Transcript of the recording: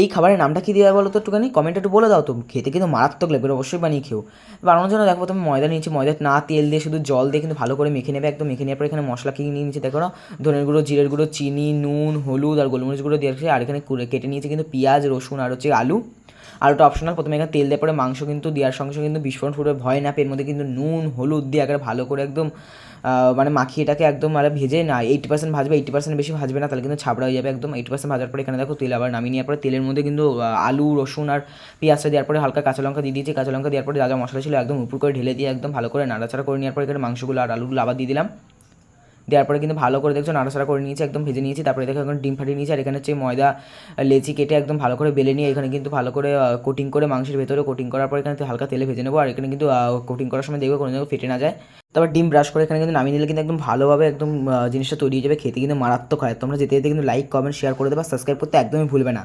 এই খাবারের নামটা কী দেওয়া বলো তো একটুখানি? কমেন্টে একটু বলে দাও তো। খেতে কিন্তু মারাত্মক লাগবে অবশ্যই বানিয়ে খেও। বানানোর জন্য দেখো তুমি ময়দা নিয়েছি ময়দা না তেল দিয়ে শুধু জল দিয়ে কিন্তু ভালো করে মেখে নেবে, একদম মেখে নেওয়ার পর এখানে মশলা কিনে নিয়ে নিয়েছি দেখো না? ধনের গুঁড়ো, জিরের গুঁড়ো, চিনি, নুন, হলুদ আর গোলমরিচ গুঁড়ো দিয়ে আর এখানে কেটে নিয়েছি কিন্তু পেঁয়াজ, রসুন আর হচ্ছে আলু। আর আলুটা অপশনাল প্রথমে এখানে তেল দেওয়ার পরে মাংস কিন্তু দেওয়ার সঙ্গে সঙ্গে কিন্তু বিস্ফোরণ ফুটে ভয় না এর মধ্যে কিন্তু নুন, হলুদ দিয়ে একবারে ভালো করে একদম মানে মাখিয়ে এটাকে একদম মানে ভেজে না এইটি পার্সেন্ট ভাজবে এইটি পার্সেন্ট বেশি ভাজবে না, তাহলে কিন্তু ছাবড়া হয়ে যাবে একদম। এইটি পার্সেন্ট ভাজার পরে এখানে দেখো তেল আবার নামিয়ে নেওয়ার পরে তেলের মধ্যে কিন্তু আলু, রসুন আর পেঁয়াজটা দেওয়ার পরে হালকা কাঁচা লঙ্কা দিয়ে দিয়েছি। কাঁচা লঙ্কা দেওয়ার পরে যা যা মশলা ছিল একদম উপর করে ঢেলে দিয়ে একদম ভালো করে নাড়াচাড়া করে নেওয়ার পরে এখানে মাংসগুলো আর আলুগুলো আবার দিয়ে দিলাম। দেওয়ার পরে কিন্তু ভালো করে দেখছ নাড়াচাড়া করে নিয়েছি, একদম ভেজে নিয়েছি। তারপরে দেখো এখন ডিম ফাটিয়ে নিয়েছি, আর এখানে হচ্ছে ময়দা লেচি কেটে একদম ভালো করে বেলে নিয়ে এখানে কিন্তু ভালো করে কোটিং করে মাংসের ভেতরে কোটিং করার পর এখানে হালকা তেলে ভেজে নেব, আর এখানে কিন্তু কোটিং করার সময় দেখবে কোনো জায়গায় ফেটে না যায়। তারপর ডিম ব্রাশ করে এখানে কিন্তু নামিয়ে নিলে কিন্তু একদম ভালোভাবে একদম জিনিসটা তৈরি হয়ে যাবে, খেতে কিন্তু মারাত্মক হয়। তোমরা যেতে যেতে কিন্তু লাইক কমেন্ট শেয়ার করে দেবে সাবস্ক্রাইব করতে একদমই ভুলবে না।